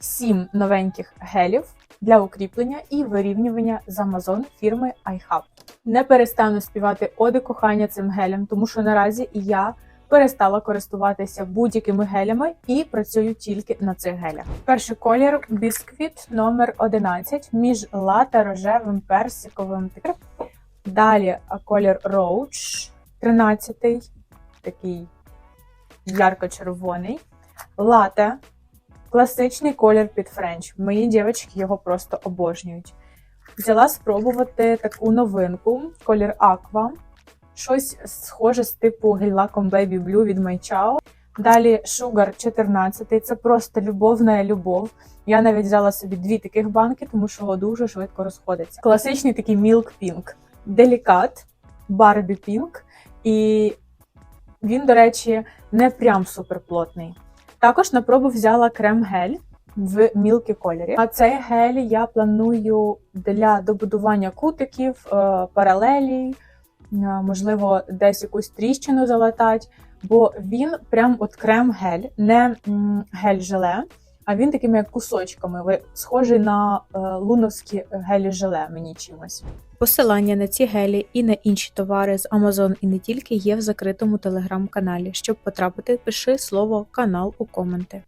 7 новеньких гелів для укріплення і вирівнювання з Amazon фірми iHub. Не перестану співати оди кохання цим гелям, тому що наразі я перестала користуватися будь-якими гелями і працюю тільки на цих гелях. Перший колір бісквіт номер 11 між лата рожевим персиковим. Далі колір Roach 13 такий ярко-червоний. Лате класичний колір під френч. Мої дівчатки його просто обожнюють. Взяла спробувати таку новинку, колір Aqua. Щось схоже з типу гель-лаком Baby Blue від Майчао. Далі Sugar 14. Це просто любовна любов. Я навіть взяла собі дві таких банки, тому що його дуже швидко розходиться. Класичний такий Milk Pink. Делікат, Barbie Pink. І він, до речі, не прям суперплотний. Також на пробу взяла крем-гель в мілкі кольорі. А цей гель я планую для добудування кутиків, е, паралелі, е, можливо, десь якусь тріщину залатати, бо він прям от крем-гель, не гель-желе, а він такими як кусочками. Ви схожий на е, луновські гелі-желе мені чимось. Посилання на ці гелі і на інші товари з Amazon і не тільки є в закритому телеграм-каналі. Щоб потрапити, пиши слово канал у коменти.